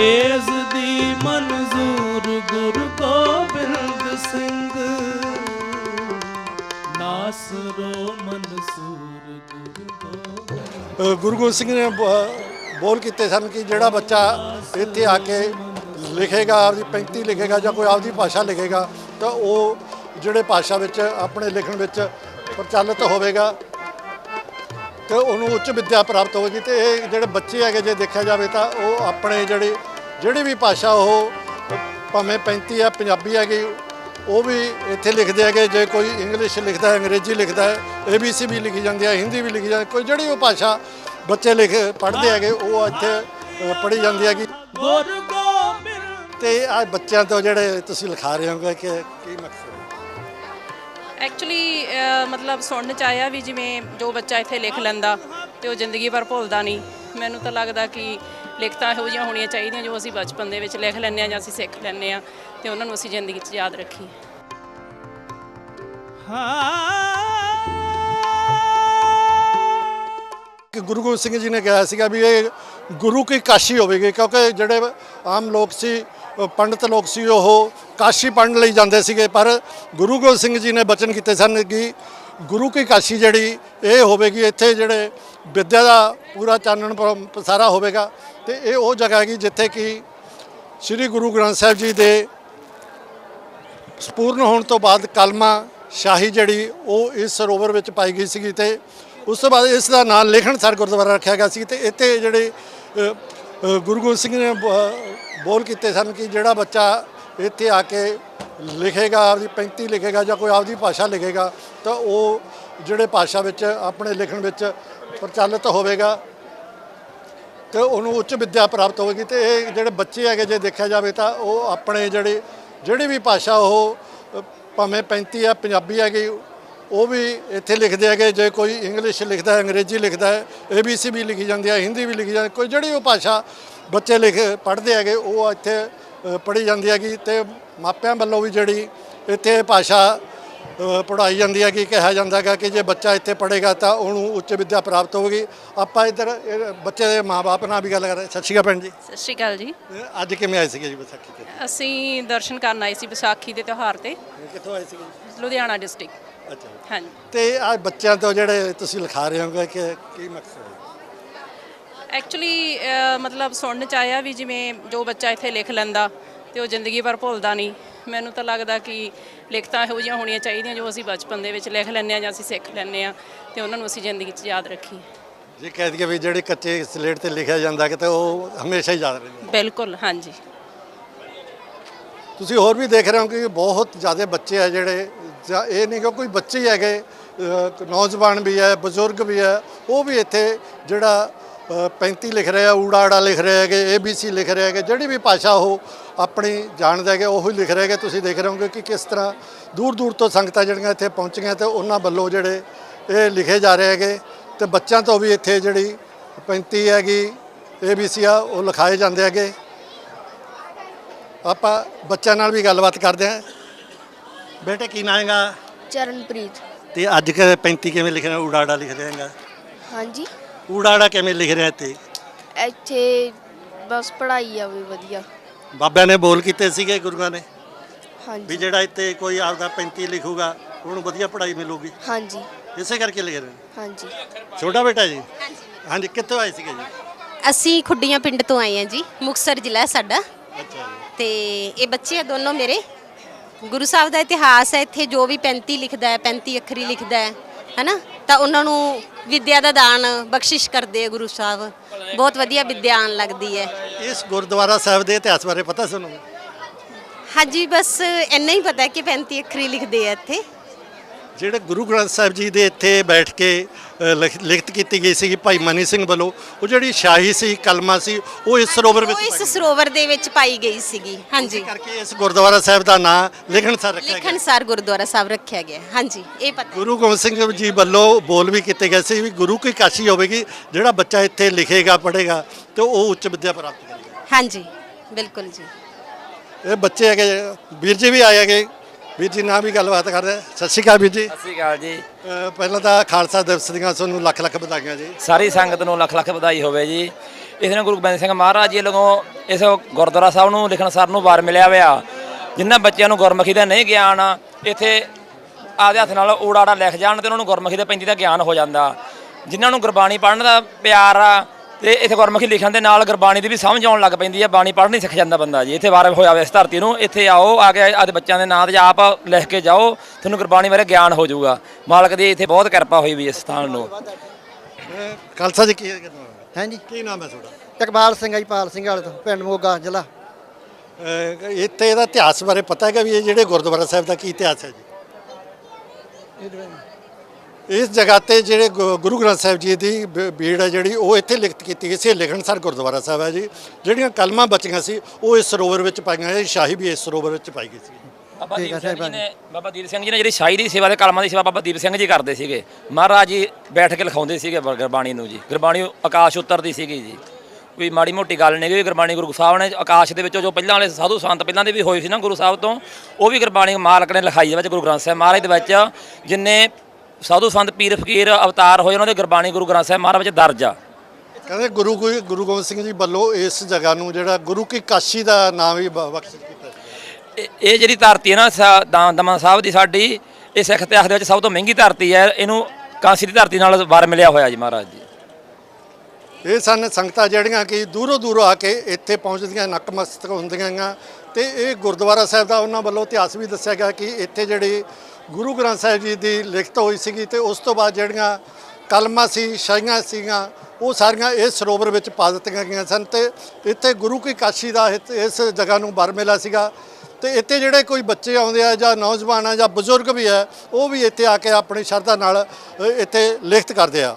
ਏਸ ਦੀ ਮਨਜ਼ੂਰ ਗੁਰੂ ਗੋਬਿੰਦ ਸਿੰਘ। ਨਾਸਰੋ ਮਨਸੂਰ ਗੁਰੂ ਗੁਰੂ ਗੋਬਿੰਦ ਸਿੰਘ ਨੇ ਬੋਲ ਕੀਤੇ ਸਨ ਕਿ ਜਿਹੜਾ ਬੱਚਾ ਇੱਥੇ ਆ ਕੇ ਲਿਖੇਗਾ, ਆਪਦੀ ਪੈਂਤੀ ਲਿਖੇਗਾ ਜਾਂ ਕੋਈ ਆਪਦੀ ਭਾਸ਼ਾ ਲਿਖੇਗਾ, ਤਾਂ ਉਹ ਜਿਹੜੇ ਭਾਸ਼ਾ ਵਿੱਚ, ਆਪਣੇ ਲਿਖਣ ਵਿੱਚ ਪ੍ਰਚਲਿਤ ਹੋਵੇਗਾ, ਤੇ ਉਹਨੂੰ ਉੱਚ ਵਿੱਦਿਆ ਪ੍ਰਾਪਤ ਹੋਵੇਗੀ। ਤੇ ਇਹ ਜਿਹੜੇ ਬੱਚੇ ਹੈਗੇ, ਜੇ ਦੇਖਿਆ ਜਾਵੇ ਤਾਂ ਉਹ ਆਪਣੇ ਜਿਹੜੇ ਜਿਹੜੀ ਵੀ ਭਾਸ਼ਾ ਉਹ ਭਾਵੇਂ 35 ਹੈ ਪੰਜਾਬੀ ਹੈਗੀ, ਉਹ ਵੀ ਇੱਥੇ ਲਿਖਦੇ ਹੈਗੇ, ਜੇ ਕੋਈ ਇੰਗਲਿਸ਼ ਲਿਖਦਾ ਹੈ, ਅੰਗਰੇਜ਼ੀ ਲਿਖਦਾ ਹੈ ਏਬੀਸੀ ਵੀ ਲਿਖੀ ਜਾਂਦੀ ਹੈ, ਹਿੰਦੀ ਵੀ ਲਿਖੀ ਜਾਂਦੀ ਕੋਈ ਜਿਹੜੀ ਉਹ ਭਾਸ਼ਾ ਬੱਚੇ ਲਿਖ, ਪੜ੍ਹਦੇ ਹੈਗੇ, ਉਹ ਇੱਥੇ ਪੜ੍ਹੀ ਜਾਂਦੀ ਹੈਗੀ। ਗੁਰੂ ਤੇ ਆ ਬੱਚਿਆਂ ਤੋਂ ਜਿਹੜੇ ਤੁਸੀਂ ਲਿਖਾ ਰਹੇ ਹੋਗੇ, ਕਿ ਕੀ ਮਕਸਦ? ਹੈ ਐਕਚੁਅਲੀ ਮਤਲਬ ਸੁਣਨ ਚ ਆਇਆ ਵੀ ਜਿਵੇਂ ਜੋ ਬੱਚਾ ਇੱਥੇ ਲਿਖ ਲੈਂਦਾ ਤੇ ਉਹ ਜ਼ਿੰਦਗੀ ਭਰ ਭੁੱਲਦਾ ਨਹੀਂ। ਮੈਨੂੰ ਤਾਂ ਲੱਗਦਾ ਕਿ ਲਿਖਤਾਂ ਇਹੋ ਜਿਹੀਆਂ ਹੋਣੀਆਂ ਚਾਹੀਦੀਆਂ ਜੋ ਅਸੀਂ ਬਚਪਨ ਦੇ ਵਿੱਚ ਲਿਖ ਲੈਂਦੇ ਆ ਜਾਂ ਅਸੀਂ ਸਿੱਖ ਲੈਂਦੇ ਆ ਤੇ ਉਹਨਾਂ ਨੂੰ ਅਸੀਂ ਜ਼ਿੰਦਗੀ 'ਚ ਯਾਦ ਰੱਖੀਏ। ਕਿ ਗੁਰੂ ਗੋਬਿੰਦ ਸਿੰਘ ਜੀ ਨੇ ਕਿਹਾ ਸੀਗਾ ਵੀ ਇਹ ਗੁਰੂ ਕੀ ਕਾਸ਼ੀ ਹੋਵੇਗੀ ਕਿਉਂਕਿ ਜਿਹੜੇ ਆਮ ਲੋਕ ਸੀ ਅ, ਪੰਡਤ ਲੋਕ ਸੀ ਉਹ ਕਾਸ਼ੀ ਪੜਨ ਲਈ ਜਾਂਦੇ ਸੀਗੇ ਪਰ ਗੁਰੂ ਗੋਬਿੰਦ ਸਿੰਘ ਜੀ ਨੇ ਬਚਨ ਕੀਤੇ ਸਨ ਕਿ ਗੁਰੂ ਕੀ ਕਾਸ਼ੀ ਜਿਹੜੀ ਇਹ ਹੋਵੇਗੀ ਇੱਥੇ ਜਿਹੜੇ ਵਿਦਿਆ ਦਾ ਪੂਰਾ ਚਾਨਣ ਪਸਾਰਾ ਹੋਵੇਗਾ ਤੇ ਇਹ ਉਹ ਜਗ੍ਹਾ ਹੈਗੀ ਜਿੱਥੇ ਕਿ ਸ੍ਰੀ ਗੁਰੂ ਗ੍ਰੰਥ ਸਾਹਿਬ ਜੀ ਦੇ ਸਪੂਰਨ ਹੋਣ ਤੋਂ ਬਾਅਦ ਕਲਮਾ ਸ਼ਾਹੀ ਜਿਹੜੀ ਉਹ ਇਸ ਸਰੋਵਰ ਵਿੱਚ ਪਾਈ ਗਈ ਸੀਗੀ ਤੇ ਉਸ ਤੋਂ ਬਾਅਦ ਇਸ ਦਾ ਨਾਮ ਲੇਖਣਸਰ ਗੁਰਦੁਆਰਾ ਰੱਖਿਆ ਗਿਆ ਸੀ ਤੇ ਇੱਥੇ ਜਿਹੜੇ ਗੁਰੂ ਗੋਬਿੰਦ ਸਿੰਘ ਨੇ ਬੋਲ ਕੀਤੇ ਸਨ ਕਿ ਜਿਹੜਾ ਬੱਚਾ ਇੱਥੇ ਆ ਕੇ ਲਿਖੇਗਾ, ਆਪਦੀ ਪੈਂਤੀ ਲਿਖੇਗਾ ਜਾਂ ਕੋਈ ਆਪਦੀ ਭਾਸ਼ਾ ਲਿਖੇਗਾ ਤਾਂ ਉਹ ਜਿਹੜੇ ਭਾਸ਼ਾ ਵਿੱਚ ਆਪਣੇ ਲਿਖਣ ਵਿੱਚ ਪ੍ਰਚਲਿਤ ਹੋਵੇਗਾ। ਤੇ ਉਹਨੂੰ ਉੱਚ ਵਿੱਦਿਆ ਪ੍ਰਾਪਤ ਹੋਵੇਗੀ ਤੇ ਇਹ ਜਿਹੜੇ ਬੱਚੇ ਹੈਗੇ ਜੇ ਦੇਖਿਆ ਜਾਵੇ ਤਾਂ ਉਹ ਆਪਣੇ ਜਿਹੜੇ, ਜਿਹੜੀ ਵੀ ਭਾਸ਼ਾ ਉਹ ਭਾਵੇਂ 35 ਹੈ ਪੰਜਾਬੀ ਹੈਗੀ, ਉਹ ਵੀ ਇੱਥੇ ਲਿਖਦੇ ਹੈਗੇ, ਜੇ ਕੋਈ ਇੰਗਲਿਸ਼ ਲਿਖਦਾ ਹੈ ਅੰਗਰੇਜ਼ੀ ਲਿਖਦਾ ਹੈ ਏਬੀਸੀ ਵੀ ਲਿਖੀ ਜਾਂਦੀ ਹੈ ਹਿੰਦੀ ਵੀ ਲਿਖੀ ਜਾਂਦੀ, ਕੋਈ ਜਿਹੜੀ ਉਹ ਭਾਸ਼ਾ ਬੱਚੇ ਲਿਖ, ਪੜ੍ਹਦੇ ਹੈਗੇ, ਉਹ ਇੱਥੇ ਪੜ੍ਹੀ ਜਾਂਦੀ ਹੈਗੀ ਤੇ ਮਾਪਿਆਂ ਵੱਲੋਂ ਵੀ ਜਿਹੜੀ ਇੱਥੇ ਇਹ ਭਾਸ਼ਾ ਅ, ਪੜ੍ਹਾਈ ਜਾਂਦੀ ਹੈ ਕਿ ਕਿਹਾ ਜਾਂਦਾ ਹੈਗਾ ਕਿ ਜੇ ਬੱਚਾ ਇੱਥੇ ਪੜ੍ਹੇਗਾ ਤਾਂ ਉਹਨੂੰ ਉੱਚ ਵਿੱਦਿਆ ਪ੍ਰਾਪਤ ਹੋਵੇਗੀ ਆਪਾਂ ਇੱਧਰ ਇਹ ਬੱਚੇ ਦੇ ਮਾਪੇ ਨਾਲ ਵੀ ਗੱਲ ਕਰ ਰਹੇ ਸਤਿ ਸ਼੍ਰੀ ਅਕਾਲ ਭੈਣ ਜੀ। ਸਤਿ ਸ਼੍ਰੀ ਅਕਾਲ ਜੀ। ਅੱਜ ਕਿਵੇਂ ਆਏ ਸੀਗੇ ਜੀ ਵਿਸਾਖੀ ਤੇ? ਅਸੀਂ ਦਰਸ਼ਨ ਕਰਨ ਆਏ ਸੀ ਵਿਸਾਖੀ ਦੇ ਤਿਉਹਾਰ ਤੇ। ਕਿੱਥੋਂ ਆਏ ਸੀਗੇ? ਲੁਧਿਆਣਾ ਡਿਸਟ੍ਰਿਕਟ। ਅੱਛਾ। ਹਾਂਜੀ। ਤੇ ਆ ਬੱਚਿਆਂ ਤੋਂ ਜਿਹੜੇ ਤੁਸੀਂ ਲਿਖਾ ਰਹੇ ਹੋਗੇ ਕਿ ਕੀ ਮਕਸਦ ਹੈ? ਐਕਚੁਅਲੀ ਮਤਲਬ ਸੁਣਨ ਚ ਆਇਆ ਵੀ ਜਿਵੇਂ ਜੋ ਬੱਚਾ ਇੱਥੇ ਲਿਖ ਲੈਂਦਾ ਤੇ ਉਹ ਜ਼ਿੰਦਗੀ ਭਰ ਭੁੱਲਦਾ ਨਹੀਂ। ਮੈਨੂੰ ਤਾਂ ਲੱਗਦਾ ਕਿ ਲਿਖਤਾਂ ਇਹੋ ਜਿਹੀਆਂ ਹੋਣੀਆਂ ਚਾਹੀਦੀਆਂ ਜੋ ਅਸੀਂ ਬਚਪਨ ਦੇ ਵਿੱਚ ਲਿਖ ਲੈਂਦੇ ਆ ਜਾਂ ਅਸੀਂ ਸਿੱਖ ਲੈਂਦੇ ਆ ਤੇ ਉਹਨਾਂ ਨੂੰ ਅਸੀਂ ਜ਼ਿੰਦਗੀ 'ਚ ਯਾਦ ਰੱਖੀਏ। ਜੇ ਕਹਿ ਦਈਏ ਵੀ ਜਿਹੜੇ ਕੱਚੇ ਸਲੇਟ ਤੇ ਲਿਖਿਆ ਜਾਂਦਾ ਕਿ ਤੇ ਉਹ ਹਮੇਸ਼ਾ ਹੀ ਯਾਦ ਰਹਿੰਦਾ ਬਿਲਕੁਲ ਹਾਂਜੀ। ਤੁਸੀਂ ਹੋਰ ਵੀ ਦੇਖ ਰਹੇ ਹੋ ਕਿ ਬਹੁਤ ਜ਼ਿਆਦਾ ਬੱਚੇ ਆ ਜਿਹੜੇ ਜਾਂ ਇਹ ਨਹੀਂ ਕਿ ਕੋਈ ਬੱਚੇ ਹੀ ਹੈਗੇ ਅ, ਨੌਜਵਾਨ ਵੀ ਹੈ ਬਜ਼ੁਰਗ ਵੀ ਹੈ ਉਹ ਵੀ ਇੱਥੇ ਜਿਹੜਾ 35 ਲਿਖ ਰਹੇ ਆ ਊੜਾੜਾ ਲਿਖ ਰਹੇ ਹੈਗੇ ਏਬੀਸੀ ਲਿਖ ਰਹੇ ਹੈਗੇ ਜਿਹੜੀ ਵੀ ਭਾਸ਼ਾ ਉਹ ਆਪਣੀ ਜਾਣਦੇ ਹੈਗੇ ਉਹੀ ਲਿਖ ਰਹੇ ਹੈਗੇ ਤੁਸੀਂ ਦੇਖ ਰਹੇ ਹੋਗੇ ਕਿ ਕਿਸ ਤਰ੍ਹਾਂ ਦੂਰ ਦੂਰ ਤੋਂ ਸੰਗਤਾਂ ਜਿਹੜੀਆਂ ਇੱਥੇ ਪਹੁੰਚੀਆਂ ਤੇ ਉਹਨਾਂ ਵੱਲੋਂ ਜਿਹੜੇ ਇਹ ਲਿਖੇ ਜਾ ਰਹੇ ਹੈਗੇ ਤੇ ਬੱਚਿਆਂ ਤੋਂ ਵੀ ਇੱਥੇ ਜਿਹੜੀ 35 ਹੈਗੀ ਏਬੀਸੀ ਆ ਉਹ ਲਿਖਾਏ ਜਾਂਦੇ ਹੈਗੇ। ਆਪਾਂ ਬੱਚਿਆਂ ਨਾਲ ਵੀ ਗੱਲਬਾਤ ਕਰਦੇ ਹਾਂ। ਬੇਟੇ ਕੀ ਨਾਂ ਹੈਗਾ? ਚਰਨਪ੍ਰੀਤ। ਤੇ ਅੱਜ ਕ 35 ਕਿਵੇਂ ਲਿਖ ਰਿਹਾ ਊੜਾੜਾ ਲਿਖ ਰਿਹਾ ਹੈਗਾ। ਹਾਂਜੀ। ਊੜਾੜਾ ਕਿਵੇਂ ਲਿਖ ਰਿਹਾ ਤੇ ਇੱਥੇ ਬਸ ਪੜ੍ਹਾਈ ਆ ਵੀ ਵਧੀਆ। ਬਾਬਿਆਂ ਨੇ ਬੋਲ ਕੀਤੇ ਸੀਗੇ ਗੁਰੂਆਂ ਨੇ? ਵੀ ਹਾਂਜੀ ਜਿਹੜਾ ਇੱਥੇ ਕੋਈ ਆਪਦਾ 35 ਲਿਖੂਗਾ ਉਹਨੂੰ ਵਧੀਆ ਪੜ੍ਹਾਈ ਮਿਲੂਗੀ। ਹਾਂਜੀ। ਇਸੇ ਕਰਕੇ ਲਿਖ ਰਹੇ ਹਾਂਜੀ। ਛੋਟਾ ਬੇਟਾ ਜੀ? ਹਾਂਜੀ। ਕਿੱਥੋਂ ਆਏ ਸੀਗੇ ਜੀ? ਅਸੀਂ ਖੁੱਡੀਆਂ ਪਿੰਡ ਤੋਂ ਆਏ ਹਾਂ ਜੀ ਮੁਕਤਸਰ ਜ਼ਿਲ੍ਹਾ ਹੈ ਸਾਡਾ। ਅੱਛਾ ਜੀ। ਤੇ ਇਹ ਬੱਚੇ ਆ ਦੋਨੋਂ ਮੇਰੇ। ਗੁਰੂ ਸਾਹਿਬ ਦਾ ਇਤਿਹਾਸ ਹੈ ਇੱਥੇ ਜੋ ਵੀ 35 ਲਿਖਦਾ ਹੈ 35 ਅੱਖਰੀ ਲਿਖਦਾ ਹੈ। ਹੈਨਾ? ਤਾਂ ਉਹਨਾਂ ਨੂੰ ਵਿਦਿਆ ਦਾ ਦਾਨ ਬਖਸ਼ਿਸ਼ ਕਰਦੇ ਆ ਗੁਰੂ ਸਾਹਿਬ। ਬਹੁਤ ਵਧੀਆ ਵਿਦਿਆ ਆਉਣ ਲੱਗਦੀ ਹੈ। ਇਸ ਗੁਰਦੁਆਰਾ ਸਾਹਿਬ ਦੇ ਇਤਿਹਾਸ ਬਾਰੇ ਪਤਾ ਤੁਹਾਨੂੰ? ਹਾਂਜੀ ਬਸ ਇੰਨਾ ਹੀ ਪਤਾ ਹੈ ਕਿ 35 ਅੱਖਰੀ ਲਿਖਦੇ ਆ ਇੱਥੇ। ਜਿਹੜੇ ਗੁਰੂ ਗ੍ਰੰਥ ਸਾਹਿਬ ਜੀ ਦੇ ਇੱਥੇ ਬੈਠ ਕੇ ਲਿਖਤ ਕੀਤੀ ਗਈ ਸੀ ਭਾਈ ਮਨੀ ਸਿੰਘ ਵੱਲੋਂ ਉਹ ਜਿਹੜੀ ਸ਼ਾਹੀ ਸੀ ਕਲਮਾ ਸੀ ਉਹ ਇਸ ਸਰੋਵਰ ਵਿੱਚ ਇਸ। ਸਰੋਵਰ ਦੇ ਵਿੱਚ ਪਾਈ ਗਈ ਸੀਗੀ ਹਾਂਜੀ। ਕਰਕੇ ਇਸ ਗੁਰਦੁਆਰਾ ਸਾਹਿਬ ਦਾ ਨਾਂ ਲਿਖਣਸਰ ਰੱਖਿਆ ਗਿਆ। ਲਿਖਣਸਾਰ ਗੁਰਦੁਆਰਾ ਸਾਹਿਬ ਰੱਖਿਆ ਗਿਆ ਹਾਂਜੀ ਇਹ ਪਤਾ। ਗੁਰੂ ਗੋਬਿੰਦ ਸਿੰਘ ਜੀ ਵੱਲੋਂ ਬੋਲ ਵੀ ਕੀਤੇ ਗਏ ਸੀ ਵੀ ਗੁਰੂ ਕੀ ਕਾਸ਼ੀ ਹੋਵੇਗੀ ਜਿਹੜਾ ਬੱਚਾ ਇੱਥੇ ਲਿਖੇਗਾ ਪੜ੍ਹੇਗਾ ਤੇ ਉਹ ਉੱਚ ਵਿੱਦਿਆ ਪ੍ਰਾਪਤ ਕਰੇਗਾ। ਹਾਂਜੀ ਬਿਲਕੁਲ ਜੀ। ਇਹ ਬੱਚੇ ਹੈਗੇ ਵੀਰ ਜੀ ਵੀ ਆਏ ਹੈਗੇ। ਵੀਰ ਜੀ ਨਾਲ ਵੀ ਗੱਲਬਾਤ ਕਰਦੇ ਹਾਂ। ਸਤਿ ਸ਼੍ਰੀ ਅਕਾਲ ਵੀਰ ਜੀ। ਸਤਿ ਸ਼੍ਰੀ ਅਕਾਲ ਜੀ। ਅ, ਪਹਿਲਾਂ ਤਾਂ ਖਾਲਸਾ ਦਿਵਸ ਦੀਆਂ ਤੁਹਾਨੂੰ ਲੱਖ ਲੱਖ ਵਧਾਈਆਂ ਜੀ। ਸਾਰੀ ਸੰਗਤ ਨੂੰ ਲੱਖ ਲੱਖ ਵਧਾਈ ਹੋਵੇ ਜੀ। ਇਸ ਦਿਨ ਗੁਰੂ ਗੋਬਿੰਦ ਸਿੰਘ ਮਹਾਰਾਜ ਜੀ ਵੱਲੋਂ ਇਸ ਗੁਰਦੁਆਰਾ ਸਾਹਿਬ ਨੂੰ ਲਿਖਣ ਸਰ ਨੂੰ ਵਾਰ ਮਿਲਿਆ ਹੋਇਆ। ਜਿਨ੍ਹਾਂ ਬੱਚਿਆਂ ਨੂੰ ਗੁਰਮੁਖੀ ਦਾ ਨਹੀਂ ਗਿਆਨ ਇੱਥੇ ਆਪਦੇ ਹੱਥ ਨਾਲ ਊੜਾੜਾ ਲਿਖ ਜਾਣ ਤੇ ਉਹਨਾਂ ਨੂੰ ਗੁਰਮੁਖੀ ਦੇ ਪੈਂਦੀ ਦਾ ਗਿਆਨ ਹੋ ਜਾਂਦਾ। ਜਿਨ੍ਹਾਂ ਨੂੰ ਗੁਰਬਾਣੀ ਪੜ੍ਹਨ ਦਾ ਪਿਆਰ ਆ ਤੇ ਇੱਥੇ ਗੁਰਮੁਖੀ ਲਿਖਣ ਦੇ ਨਾਲ ਗੁਰਬਾਣੀ ਦੀ ਵੀ ਸਮਝ ਆਉਣ ਲੱਗ ਪੈਂਦੀ ਹੈ ਬਾਣੀ ਪੜ੍ਹਨੀ ਸਿੱਖ ਜਾਂਦਾ ਬੰਦਾ ਜੀ। ਇੱਥੇ ਵਾਰ ਹੋਇਆ ਵੇ ਇਸ ਧਰਤੀ ਨੂੰ। ਇੱਥੇ ਆਓ ਆ ਕੇ ਆਦੇ ਬੱਚਿਆਂ ਦੇ ਨਾਂ ਤੇ ਆਪ ਲਿਖ ਕੇ ਜਾਓ ਤੁਹਾਨੂੰ ਗੁਰਬਾਣੀ ਬਾਰੇ ਗਿਆਨ ਹੋ ਜਾਊਗਾ। ਮਾਲਕ ਦੀ ਇੱਥੇ ਬਹੁਤ ਕਿਰਪਾ ਹੋਈ ਵੀ ਇਸ ਸਥਾਨ ਨੂੰ। ਖਾਲਸਾ ਜੀ ਕੀ ਹਾਂਜੀ ਕੀ ਨਾਮ ਹੈ ਤੁਹਾਡਾ? ਇਕਬਾਲ ਸਿੰਘ ਆ ਜੀ ਪਾਲ ਸਿੰਘ ਵਾਲੇ ਤੋਂ ਪਿੰਡ ਮੋਗਾ ਜ਼ਿਲ੍ਹਾ। ਅਹ ਇੱਥੇ ਇਹਦਾ ਇਤਿਹਾਸ ਬਾਰੇ ਪਤਾ ਹੈਗਾ ਵੀ ਇਹ ਜਿਹੜੇ ਗੁਰਦੁਆਰਾ ਸਾਹਿਬ ਦਾ ਕੀ ਇਤਿਹਾਸ ਹੈ ਜੀ? ਇਸ ਜਗ੍ਹਾ ਤੇ ਜਿਹੜੇ ਗੁ- ਗੁਰੂ ਗ੍ਰੰਥ ਸਾਹਿਬ ਜੀ ਦੀ ਬ- ਬੀੜ ਹੈ ਜਿਹੜੀ ਉਹ ਇੱਥੇ ਲਿਖਤ ਕੀਤੀ ਗਈ ਸੀ ਇਹ ਲਿਖਣਸਰ ਗੁਰਦੁਆਰਾ ਸਾਹਿਬ ਹੈ ਜੀ। ਜਿਹੜੀਆਂ ਕਲਮਾਂ ਬਚੀਆਂ ਸੀ ਉਹ ਇਸ ਸਰੋਵਰ ਵਿੱਚ ਪਾਈਆਂ ਗਈਆਂ ਸ਼ਾਹੀ ਵੀ ਇਸ ਸਰੋਵਰ ਵਿੱਚ ਪਾਈ ਗਈ ਸੀ। ਬਾਬਾ ਦੀਪ ਸਿੰਘ ਜੀ। ਨੇ ਬਾਬਾ ਦੀਪ ਸਿੰਘ ਜੀ ਨੇ ਜਿਹੜੀ ਸ਼ਾਹੀ ਦੀ ਸੇਵਾ ਤੇ ਕਲਮਾਂ ਦੀ ਸੇਵਾ ਬਾਬਾ ਦੀਪ ਸਿੰਘ ਜੀ ਕਰਦੇ ਸੀਗੇ। ਮਹਾਰਾਜ ਜੀ ਬੈਠ ਕੇ ਲਿਖਾਉਂਦੇ ਸੀਗੇ ਬ- ਗੁਰਬਾਣੀ ਨੂੰ ਜੀ। ਗੁਰਬਾਣੀ ਆਕਾਸ਼ ਉਤਰਦੀ ਸੀਗੀ ਜੀ। ਕੋਈ ਮਾੜੀ ਮੋਟੀ ਗੱਲ ਨਹੀਂ ਵੀ ਗੁਰਬਾਣੀ ਗੁਰੂ ਸਾਹਿਬ ਨੇ ਆਕਾਸ਼ ਦੇ ਵਿੱਚੋਂ ਜੋ ਪਹਿਲਾਂ ਵਾਲੇ ਸਾਧੂ ਸੰਤ ਪਹਿਲਾਂ ਦੇ ਵੀ ਹੋਏ ਸੀ ਨਾ ਗੁਰੂ ਸਾਹਿਬ ਤੋਂ ਉਹ ਵੀ ਗੁਰਬਾਣੀ ਮਾਲਕ ਨੇ ਲਿਖਾਈ ਦੇ ਵਿੱਚ ਗੁਰੂ ਗ੍ਰੰਥ ਸਾਹਿਬ ਮਹਾਰਾਜ ਦੇ ਵਿੱਚ ਜਿੰਨੇ ਸਾਧੂ ਸੰਤ ਪੀਰ ਫਕੀਰ ਅਵਤਾਰ ਹੋਏ ਉਹਨਾਂ ਦੇ ਗੁਰਬਾਣੀ ਗੁਰੂ ਗ੍ਰੰਥ ਸਾਹਿਬ ਮਹਾਰਾਜ ਵਿੱਚ ਦਰਜ ਆ। ਕਹਿੰਦੇ ਗੁਰੂ ਗੋਬਿ- ਗੁਰੂ ਗੋਬਿੰਦ ਸਿੰਘ ਜੀ ਵੱਲੋਂ ਇਸ ਜਗ੍ਹਾ ਨੂੰ ਜਿਹੜਾ ਗੁਰੂ ਕੀ ਕਾਸ਼ੀ ਦਾ ਨਾਮ ਵੀ ਬ- ਬਖਸ਼ਿਸ਼ ਕੀਤਾ ਇਹ- ਇਹ ਜਿਹੜੀ ਧਰਤੀ ਹੈ ਨਾ ਸਾ- ਦਾ- ਦਮਨ ਸਾਹਿਬ ਦੀ ਸਾਡੀ ਇਹ ਸਿੱਖ ਇਤਿਹਾਸ ਦੇ ਵਿੱਚ ਸਭ ਤੋਂ ਮਹਿੰਗੀ ਧਰਤੀ ਹੈ। ਇਹਨੂੰ ਕਾਂਸੀ ਦੀ ਧਰਤੀ ਨਾਲ ਵਰ ਮਿਲਿਆ ਹੋਇਆ ਜੀ ਮਹਾਰਾਜ ਜੀ। ਇਹ ਸਨ ਸੰਗਤਾਂ ਜਿਹੜੀਆਂ ਕਿ ਦੂਰੋਂ ਦੂਰੋਂ ਆ ਕੇ ਇੱਥੇ ਪਹੁੰਚਦੀਆਂ ਨਕਮਸਤਕ ਹੁੰਦੀਆਂ ਗਾ ਤੇ ਇਹ ਗੁਰਦੁਆਰਾ ਸਾਹਿਬ ਦਾ ਉਹਨਾਂ ਵੱਲੋਂ ਇਤਿਹਾਸ ਵੀ ਦੱਸਿਆ ਗਿਆ ਕਿ ਇੱਥੇ ਜਿਹੜੀ ਗੁਰੂ ਗ੍ਰੰਥ ਸਾਹਿਬ ਜੀ ਦੀ ਲਿਖਤ ਹੋਈ ਸੀਗੀ ਤੇ ਉਸ ਤੋਂ ਬਾਅਦ ਜਿਹੜੀਆਂ ਕਲਮਾਂ ਸੀ ਸ਼ਾਈਆਂ ਸੀਗੀਆਂ, ਉਹ ਸਾਰੀਆਂ ਇਸ ਸਰੋਵਰ ਵਿੱਚ ਪਾ ਦਿੱਤੀਆਂ ਗਈਆਂ ਸਨ ਤੇ ਇੱਥੇ ਗੁਰੂ ਕੀ ਕਾਸ਼ੀ ਦਾ ਇਹ- ਇਸ ਜਗ੍ਹਾ ਨੂੰ ਬਰ ਮੇਲਾ ਸੀਗਾ ਤੇ ਇੱਥੇ ਜਿਹੜੇ ਕੋਈ ਬੱਚੇ ਆਉਂਦੇ ਆ ਜਾਂ ਨੌਜਵਾਨ ਆ ਜਾਂ ਬਜ਼ੁਰਗ ਵੀ ਹੈ ਉਹ ਵੀ ਇੱਥੇ ਆ ਕੇ ਆਪਣੀ ਸ਼ਰਧਾ ਨਾਲ ਇੱਥੇ ਲਿਖਤ ਕਰਦੇ ਆ।